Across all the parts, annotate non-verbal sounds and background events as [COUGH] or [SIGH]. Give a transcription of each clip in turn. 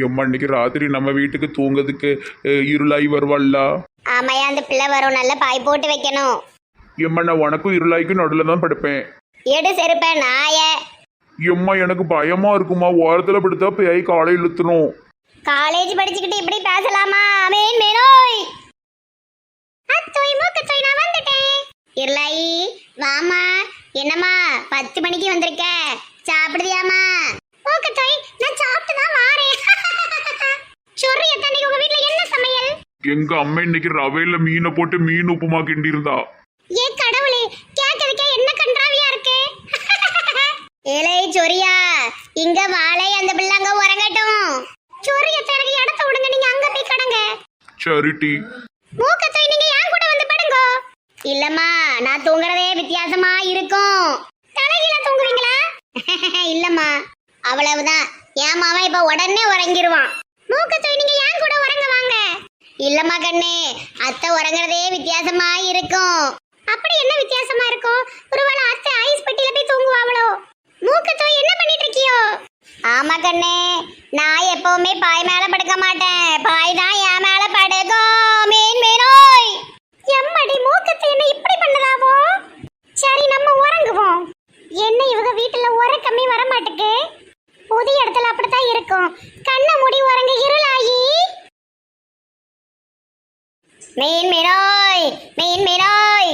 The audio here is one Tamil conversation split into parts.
எம்மா இன்னைக்கு ராத்திரி நம்ம வீட்டுக்கு தூங்குறதுக்கு இருளாய் வருவாள்ல? ஆமையா அந்த பிள்ளை வரும். நல்ல பாய் போட்டு வைக்கணும். எம்மா நான் உனக்கும் இருளாய்க்கும் நடுவில் தான் படுப்பேன். எடு செருப்ப நாய. எம்மா எனக்கு பயமா இருக்குமா? ஓரத்துல படுத்தா பேய் காலை இழுத்துரும். காலேஜ் படிச்சுக்கிட்டு இப்படி பேசலாமா? மேன் மேனோய். அத்தோய் மூக்கத்தோய் நான் வந்துட்டேன். இருளாயி வாமா என்னம்மா பத்து மணிக்கு வந்திருக்க? சாப்பிடுதியாமா மூக்கத்தோய் நான் சாப்பிட்டு தான் வாரேன் சொர்ரி எத்தனை உங்க வீட்ல என்ன சமையல்? எங்க அம்மா இன்னைக்கு ரவையில மீனை போட்டு மீன் உப்புமா கிண்டி இருந்தா ஏ கடவுளே கேட்கறதுக்கே என்ன கன்றாவியா இருக்கு? ஏலே சொரியா இங்க வாழை அந்த பிள்ளை அங்க உறங்கட்டும். சொரியத்தை எனக்கு இடத்த விடுங்க நீங்க அங்க போய் கடங்க. சரிட்டி மூக்கத்தை நீங்க ஏன் கூட வந்து படுங்க? இல்லம்மா நான் தூங்குறதே வித்தியாசமா இருக்கும். தலைகீழ தூங்குவீங்களா? [LAUGHS] இல்லம்மா. அவ்வளவுதான். என் மாவன் இப்ப உடனே உறங்கிருவான். மூக்கத்தை நீங்க ஏன் கூட உறங்க வாங்க? இல்லம்மா கண்ணே அத்தை உறங்குறதே வித்தியாசமா இருக்கும். அப்படி என்ன வித்தியாசமா இருக்கும்? ஒருவேளை அத்தை ஐஸ் பெட்டியில போய் தூங்குவாங்களோ மூக்கத்தோ என்ன பண்ணிட்டு இருக்கியோ? ஆமா கண்ணே நான் எப்பவுமே பாய் மேல படுக்க மாட்டேன் பாய் தான் என் மேல படுக்கும் மீன் மீனோய் எம்மடி மூக்கத்தை என்ன இப்படி பண்ணதாவோ சரி நம்ம உறங்குவோம் என்ன இவங்க வீட்டுல உறக்கமே வர மாட்டுக்கு புது இடத்துல அப்படித்தான் இருக்கும் கண்ணை மூடி உறங்க இருளாயி மீன் மீனோய் மீன் மீனோய்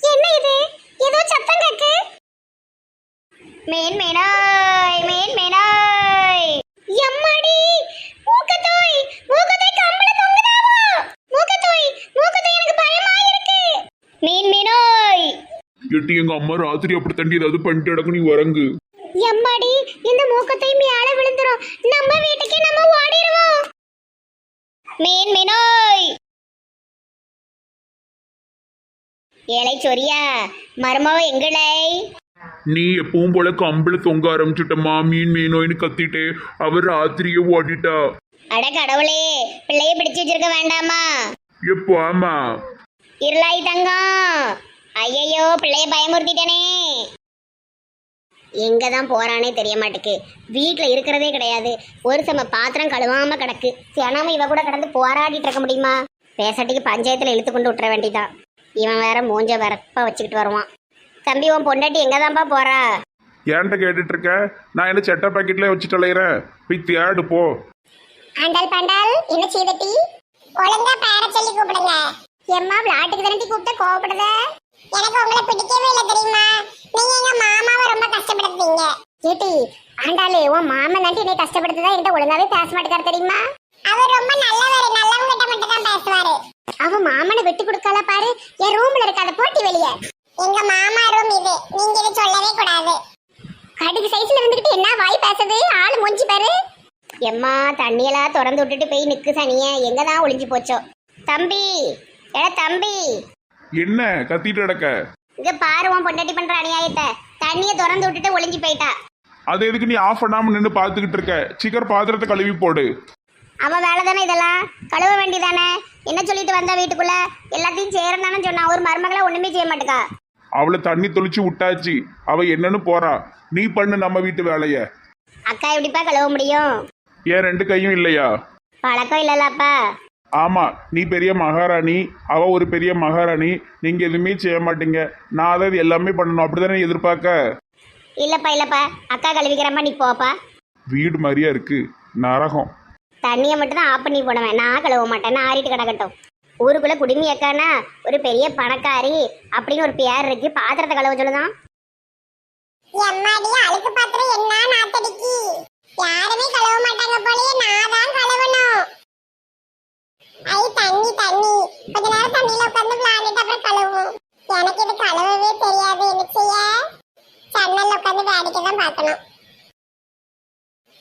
என்ன இது ஏதோ சத்தம் கேக்கு மீன் மீனாய் மீன் மீனாய் எம்மாடி மூக்கத்தோய் மூக்கத்தோய் கம்பள தொங்குதாவோ? மூக்கத்தோய் மூக்கத்தோய் எனக்கு பயமா இருக்கு மீன் மீனாய் எட்டி எங்க அம்மா ராத்திரி அப்படி தண்டி ஏதாவது பண்ணிட்டு கிடக்கும் நீ உறங்கு. எம்மாடி இந்த மூக்கத்தோய் மேல விழுந்துரும். நம்ம வீட்டுக்கு நம்ம ஓடிடுவோம். மீன் மீனாய் ஏழை சொரியா மர்மவ எங்களை நீ எப்பவும் போல கம்பள தொங்க ஆரம்பிச்சுட்டம்மா மீன் மீனோயின்னு கத்திட்டே அவர் ராத்திரியே ஓடிட்டா. அட கடவுளே பிள்ளைய பிடிச்சு வச்சிருக்க வேண்டாமா? எப்போ ஆமா. இருளாய் தங்கம். ஐயையோ பிள்ளைய பயமுறுத்திட்டனே. எங்க தான் போறானே தெரிய மாட்டுக்கு. வீட்டில் இருக்கிறதே கிடையாது. ஒரு சம பாத்திரம் கழுவாம கிடக்கு. தினமும் இவ கூட கடந்து போராடிட்டு இருக்க முடியுமா? பேசாட்டிக்கு பஞ்சாயத்துல இழுத்து கொண்டு விட்டுற வேண்டியதான் இவன் வேற மூஞ்ச வரப்பா வச்சுக்கிட்டு வருவான். தம்பி உன் பொண்டாட்டி எங்க தான்ப்பா போறா? ஏன்ட்ட கேட்டுட்டு இருக்க நான் என்ன செட்ட பாக்கெட்ல வச்சு தொலைகிறேன் போய் தேடு போ. ஆண்டாள் பாண்டாள் என்ன செய்தட்டி ஒழுங்கா பேர சொல்லி கூப்பிடுங்க. எம்மா விளையாட்டுக்கு தானே கூப்பிட்டு கோவப்படுத? எனக்கு உங்களை பிடிக்கவே இல்லை தெரியுமா? நீங்க எங்க மாமாவை ரொம்ப கஷ்டப்படுத்துறீங்க. ஏட்டி ஆண்டாளு உன் மாமன் தாண்டி என்னை கஷ்டப்படுத்துதா? என்கிட்ட ஒழுங்காவே பேச மாட்டேங்காரு தெரியுமா? அவர் ரொம்ப நல்லவர். நல்லவங்க கிட்ட மட்டும் தான் பேசுவாரு. அவ மாமனை விட்டு கொடுக்கல பாரு. என் ரூம்ல இருக்காத போட்டி வெளியே. எங்க மாமா ரூம் இது. நீங்க இது சொல்லவே கூடாது. கடுகு சைஸ்ல இருந்துகிட்டு என்ன வாய் பேசுது? ஆளு மூஞ்சி பாரு. எம்மா தண்ணியெல்லாம் திறந்து விட்டுட்டு போய் நிக்கு சனிய. எங்க தான் ஒளிஞ்சு போச்சோ? தம்பி ஏ தம்பி. என்ன கத்திட்டு கிடக்க? இங்க பாரு உன் பொண்டாட்டி பண்ற அநியாயத்தை. தண்ணிய திறந்து விட்டுட்டு ஒளிஞ்சு போயிட்டா. அது எதுக்கு நீ ஆஃப் பண்ணாம நின்று பார்த்துக்கிட்டு இருக்க? சீக்கிரம் பாத்திரத்தை கழுவி போடு. அவன் வேலை தானே இதெல்லாம்? கழுவ வேண்டியதானே? என்ன சொல்லிட்டு வந்தா வீட்டுக்குள்ள? எல்லாத்தையும் செய்யறேன் தானே சொன்னா ஒரு மருமகளை ஒண்ணுமே செய்ய மாட்டுக்கா. அவளை தண்ணி தொளிச்சு விட்டாச்சு. அவ என்னன்னு போறா. நீ பண்ணு நம்ம வீட்டு வேலைய. அக்கா எப்படிப்பா கழுவ முடியும்? ஏன் ரெண்டு கையும் இல்லையா? பழக்கம் இல்லல்லப்பா. ஆமா நீ பெரிய மகாராணி அவ ஒரு பெரிய மகாராணி. நீங்க எதுவுமே செய்ய மாட்டீங்க. நான் அதாவது எல்லாமே பண்ணணும். அப்படிதானே எதிர்பார்க்க? இல்லப்பா இல்லப்பா. அக்கா கழுவிக்கிறப்பா நீ போப்பா. வீடு மாதிரியா இருக்கு. நரகம். தண்ணியை மட்டும் தான் ஆஃப் பண்ணி போடுவேன். நான் கழுவ மாட்டேன். நான் ஆறிட்டு கிடக்கட்டும். ஊருக்குள்ள குடுமி அக்கானா? ஒரு பெரிய பணக்காரி அப்படின்னு ஒரு பேர் இருக்கு. பாத்திரத்தை கழுவ சொல்லுதான். எம்மாடி அழுக்கு பாத்திரம் என்ன நாத்தடிக்கு? யாருமே கழுவ மாட்டாங்க போலயே நான் தான் கழுவணும். ஐ தண்ணி தண்ணி. கொஞ்ச நேரம் தண்ணியில உட்காந்து விளையாண்டுட்டு அப்புறம் கழுவும் எனக்கு இது கழுவவே தெரியாது. என்ன செய்ய? ஜன்னல்ல வேடிக்கை தான் பார்க்கணும்.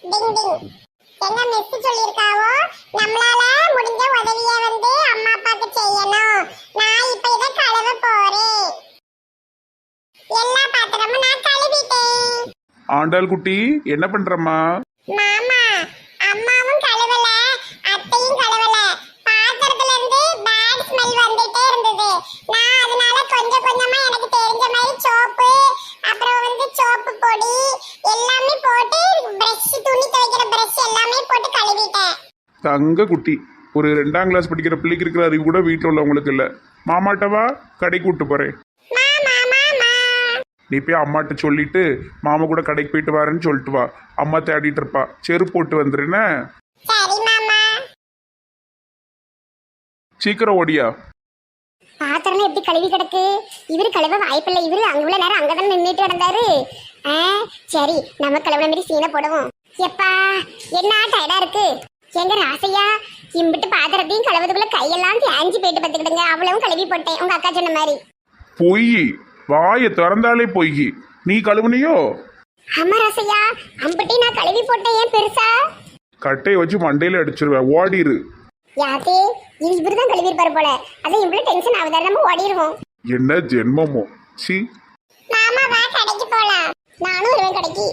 டிங் டிங். எங்க மிஸ் சொல்லியிருக்காவோ? நம்மளால முடிஞ்ச உதவியை வந்து அம்மா அப்பாக்கு செய்யணும். நான் இப்ப இதை கழுவ போறேன். எல்லா பாத்திரமும் நான் கழுவிட்டேன். ஆண்டாள் குட்டி என்ன பண்றம்மா? மாமா அம்மாவும் கழுவல அத்தையும் கழுவல. பாத்திரத்துல இருந்து பேட் ஸ்மெல் வந்துட்டே இருந்தது. நான் அதனால கொஞ்சம் கொஞ்சமா எனக்கு தெரிஞ்ச மாதிரி சோப்பு அப்புறம் வந்து சோப்பு பொடி எல்லாமே போட்டு பிரஷ் துணி துவைக்கிற பிரஷ் எல்லாமே போட்டு கழுவிட்டேன் தங்க குட்டி. ஒரு ரெண்டாம் கிளாஸ் படிக்கிற பிள்ளைக்கு இருக்கிற அறிவு கூட வீட்டில் உள்ளவங்களுக்கு இல்லை. மாமாட்டவா கடைக்கு கூட்டு போகிறேன் மாமா நீ போய் அம்மாட்ட சொல்லிட்டு மாமா கூட கடைக்கு போயிட்டு வரேன்னு சொல்லிட்டு வா. அம்மா தேடிட்டு இருப்பா. செருப்பு போட்டு வந்துருன சீக்கிரம் ஓடியா. பாத்திரம் எப்படி கழுவி கிடக்கு? இவரு கழுவ வாய்ப்பில்லை. இவரு அங்க உள்ள நேரம் அங்கதான் நின்றுட்டு கிடந்தாரு. சரி நம்ம கழுவுன மாதிரி சீனை போடுவோம். எப்பா என்ன டயர்டா இருக்கு? எங்க ராசையா இம்பிட்டு பாத்திரத்தையும் கழுவுறதுக்குள்ள கையெல்லாம் தேஞ்சு போயிட்டு பார்த்துக்கிடுங்க. அவ்வளவும் கழுவி போட்டேன். உங்க அக்கா சொன்ன மாதிரி. பொய் வாயை திறந்தாலே பொய் நீ கழுவுனியோ? ஆமா ராசையா. அம்பிட்டி நான் கழுவி போட்டேன் ஏன் பெருசா? கட்டையை வச்சு மண்டையில அடிச்சிருவேன் ஓடிரு. யாத்தே இது இவருதான் கழுவிருப்பாரு போல. அதான் இவ்வளவு டென்ஷன் ஆகுதா. நம்ம ஓடிடுவோம் என்ன ஜென்மமோ? சி. மாமா வா கடைக்கு போலாம். நானும் வருவேன் கடைக்கு.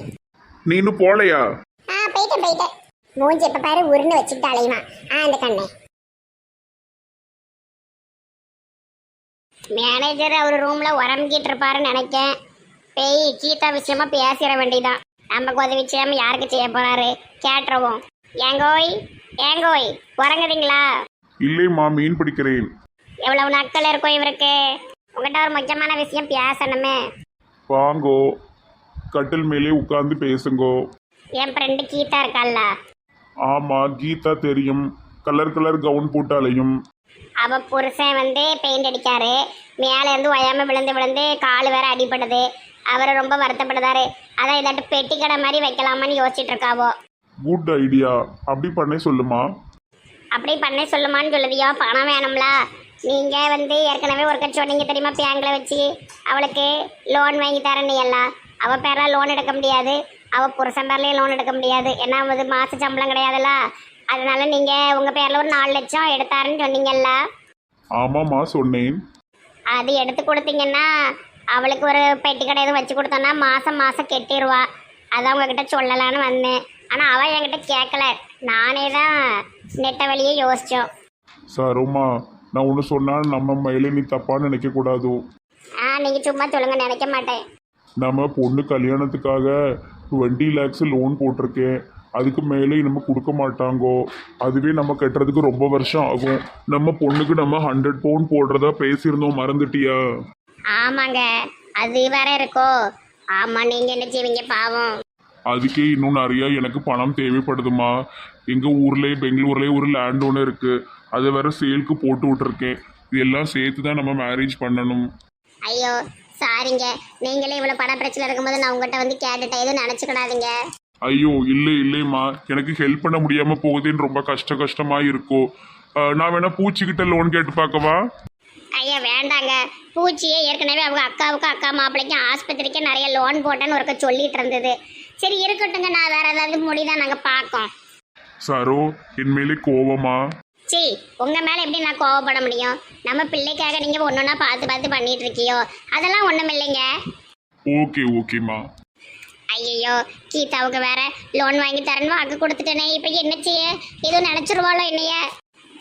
நீனும் போலையா? ஆ போயிட்டேன் போயிட்டேன். மூஞ்சி எப்ப பாரு உருண்டு வச்சுக்கிட்டு அலையுமா. ஆ அந்த கண்ணே. மேனேஜர் அவர் ரூம்ல உரம்பிக்கிட்டு இருப்பாருன்னு நினைக்கேன். பேய் கீதா விஷயமா பேசிட வேண்டியதான் நமக்கு உதவி செய்யாம யாருக்கு செய்ய போறாரு? கேட்டுருவோம். ஏங்கோய் ஏங்கோய் உறங்குறீங்களா? இல்லைம்மா மீன் பிடிக்கிறேன். எவ்வளவு நாட்கள் இருக்கும் இவருக்கு. உங்ககிட்ட ஒரு முக்கியமான விஷயம் பேசணுமே. வாங்கோ. கட்டில் மேலே உட்கார்ந்து பேசுங்கோ. என் ஃப்ரெண்டு கீதா இருக்கால்ல ஆமா கீதா தெரியும். கலர் கலர் கவுன் போட்டாலையும் அவ புருஷன் வந்து பெயிண்ட் அடிக்காரு. மேல இருந்து ஒயாம விழுந்து விழுந்து கால் வேற அடிபடுது. அவர் ரொம்ப வருத்தப்படுதாரு அதான் இதாட்டு பெட்டி கடை மாதிரி வைக்கலாமான்னு யோசிச்சுட்டு இருக்காவோ. குட் ஐடியா அப்படி பண்ணே சொல்லுமா? அப்படி பண்ண சொல்லுமான்னு சொல்லுதியோ பணம் வேணும்ல. நீங்க வந்து ஏற்கனவே ஒரு கட்சி சொன்னீங்க தெரியுமா? பேங்க்ல வச்சு. அவளுக்கு லோன் வாங்கி தரேன்னு எல்லாம் அவ பேர்ல லோன் எடுக்க முடியாது. அவ புருஷன் பேர்லயே லோன் எடுக்க முடியாது. ஏன்னா அது மாச சம்பளம் கிடையாதுல்ல. அதனால நீங்க உங்க பேர்ல ஒரு நாலு லட்சம் எடுத்தாருன்னு சொன்னீங்கல்ல. ஆமாம்மா சொன்னேன். அது எடுத்து கொடுத்தீங்கன்னா அவளுக்கு ஒரு பெட்டி கடை எதுவும் வச்சு கொடுத்தோன்னா மாசம் மாசம் கெட்டிடுவா அதான் உங்ககிட்ட சொல்லலான்னு வந்தேன். ஆனா அவ என்கிட்ட கேட்கல நானே தான் நெட்ட வழியே யோசிச்சோம். சரோமா நான் ஒன்று சொன்னால் நம்ம மேலே நீ தப்பான்னு நினைக்க கூடாது? ஆ நீங்க சும்மா சொல்லுங்க நினைக்க மாட்டேன். நம்ம பொண்ணு கல்யாணத்துக்காக டுவெண்ட்டி லேக்ஸ் லோன் போட்டிருக்கேன். அதுக்கு மேலே நம்ம கொடுக்க மாட்டாங்கோ. அதுவே நம்ம கட்டுறதுக்கு ரொம்ப வருஷம் ஆகும். நம்ம பொண்ணுக்கு நம்ம ஹண்ட்ரட் பவுன் போடுறதா பேசியிருந்தோம் மறந்துட்டியா? ஆமாங்க. அது வேற இருக்கோ. ஆமா நீங்க என்ன செய்வீங்க பாவம். அதுக்கே இன்னும் நிறைய எனக்கு பணம் தேவைப்படுதுமா. எங்கள் ஊர்லேயே பெங்களூர்லேயே ஒரு லேண்ட் ஒன்று இருக்குது அதை வேற சேலுக்கு போட்டு விட்டுருக்கேன். இதெல்லாம் சேர்த்து தான் நம்ம மேரேஜ் பண்ணணும். ஐயோ சாரிங்க. நீங்களே இவ்வளவு பண பிரச்சனை இருக்கும்போது நான் உங்ககிட்ட வந்து கேட்டுட்டேன். எதுவும் நினைச்சுக்கிடாதீங்க. ஐயோ இல்லை இல்லைம்மா. எனக்கு ஹெல்ப் பண்ண முடியாமல் போகுதுன்னு ரொம்ப கஷ்ட கஷ்டமாக இருக்கும் அஹ், நான் வேணா பூச்சிக்கிட்ட லோன் கேட்டு பார்க்கவா? ஐயா வேண்டாங்க. பூச்சியே ஏற்கனவே அவங்க அக்காவுக்கும் அக்கா மாப்பிள்ளைக்கும் ஆஸ்பத்திரிக்கு நிறைய லோன் போட்டேன்னு ஒருக்க சொல்லிட்டு இருந்தது. சரி இருக்கட்டுங்க நான் வேற ஏதாவது முடிதான் நாங்க பார்க்கோம். சரோ என் மேலே கோவமா? சி உங்க மேல எப்படி நான் கோவப்பட முடியும்? நம்ம பிள்ளைக்காக நீங்க ஒன்னொன்னா பார்த்து பார்த்து பண்ணிட்டு இருக்கியோ அதெல்லாம் ஒண்ணும் இல்லைங்க. ஓகே ஓகேம்மா ஐயோ கீதாவுக்கு வேற லோன் வாங்கி தரணும் வாக்கு கொடுத்துட்டேனே இப்போ என்ன செய்ய? எதுவும் நினைச்சிருவாளோ என்னைய?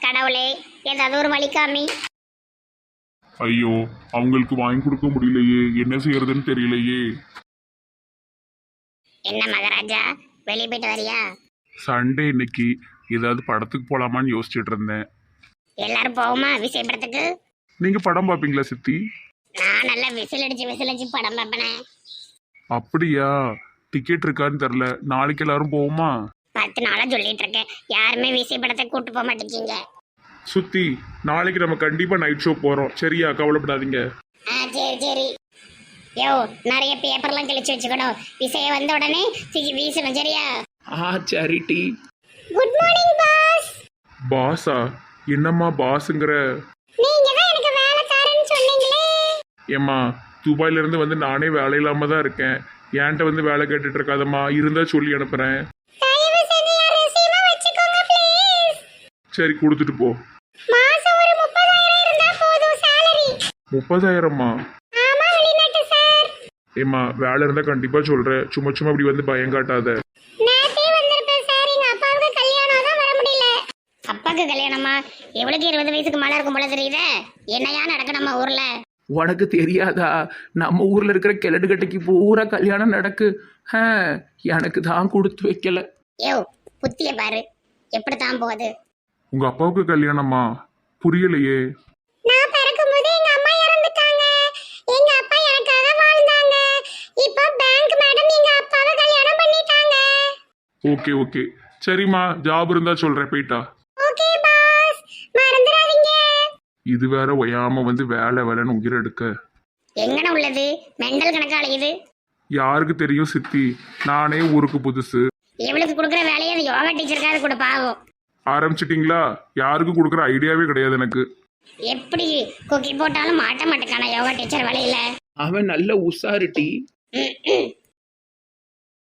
கடவுளே ஏதாவது ஒரு வழி காமி. ஐயோ அவங்களுக்கு வாங்கி கொடுக்க முடியலையே என்ன செய்யறதுன்னு தெரியலையே. என்ன மகாராஜா வெளியே போயிட்டு வரியா? சண்டே இன்னைக்கு. ஏதாவது படத்துக்கு போலாமான்னு யோசிச்சுட்டு இருந்தேன் எல்லாரும் போவோமா விசைப்படத்துக்கு நீங்க படம் பார்ப்பீங்களா சித்தி? நான் நல்லா விசில் அடிச்சு விசில் அடிச்சு படம் பார்ப்பேனே அப்படியா? டிக்கெட் இருக்கான்னு தெரில. நாளைக்கு எல்லாரும் போவோமா? பத்து நாளா சொல்லிட்டு இருக்கேன் யாருமே விசைப்படத்தை கூட்டு போக மாட்டேங்கிங்க. சுத்தி நாளைக்கு நம்ம கண்டிப்பா நைட் ஷோ போறோம். சரியா? கவலைப்படாதீங்க. ஆ சரி சரி. யோ நிறைய பேப்பர்லாம் கிழிச்சு வச்சுக்கணும். விசைய வந்த உடனே தூக்கி வீசணும் சரியா? ஆ சரிட்டி குட் மார்னிங் பாஸ் பாஸா என்னம்மா பாஸுங்கிற நீங்க தான் எனக்கு வேலை தரேன்னு சொன்னீங்களே. ஏம்மா துபாயில இருந்து வந்து நானே வேலை இல்லாம தான் இருக்கேன். ஏன்ட்ட வந்து வேலை கேட்டுட்டு இருக்காதம்மா இருந்தா சொல்லி அனுப்புறேன். தயவு செஞ்சு என் ரெசியூமை வச்சுக்கோங்க ப்ளீஸ் சரி கொடுத்துட்டு போ. மாசம் ஒரு முப்பதாயிரம் இருந்தா போதும் salary. முப்பதாயிரம்மா? ஆமா வெளிநாட்டு சார் ஏம்மா வேலை இருந்தா கண்டிப்பா சொல்றேன். சும்மா சும்மா இப்படி வந்து பயம் காட்டாத நேத்தே வந்திருப்பேன் சார் எங்க அப்பாவுக்கு கல்யாணம் தான் வர முடியல அப்பாக்கு கல்யாணமா? எவ்வளவுக்கு இருபது வயசுக்கு மேல இருக்கும் போல தெரியுதே? என்னையா நடக்கும் நம்ம ஊர்ல? உனக்கு தெரியாதா? நம்ம ஊர்ல இருக்கிற கிழடு கட்டைக்கு பூரா கல்யாணம் நடக்கு. ஹ, எனக்கு தான் கொடுத்து வைக்கல. யோ புத்திய பாரு. எப்படித்தான் போகுது? உங்க அப்பாவுக்கு கல்யாணமா? புரியலையே. நான் பிறக்கும்போது எங்க அம்மா இறந்துட்டாங்க. எங்க அப்பா எனக்காக வாழ்ந்தாங்க. இப்போ பேங்க் மேடம் எங்க அப்பாவை கல்யாணம் பண்ணிட்டாங்க. Okay okay. சரிம்மா ஜாப் இருந்தா சொல்றேன் போயிட்டா. இது வேற ஒயாம வந்து வேலை வேலைன்னு உயிர் எடுக்க. எங்கன உள்ளது? மெண்டல் கணக்கா அலையுது? யாருக்கு தெரியும் சித்தி? நானே ஊருக்கு புதுசு. இவளுக்கு கொடுக்குற வேலையை அந்த யோகா டீச்சருக்காவது கூட பாவம். ஆரம்பிச்சிட்டிங்களா? யாருக்கும் கொடுக்குற ஐடியாவே கிடையாது எனக்கு. எப்படி கொக்கி போட்டாலும் மாட்ட மாட்டேக்கான யோகா டீச்சர் வேலையில? அவன் நல்ல ம்.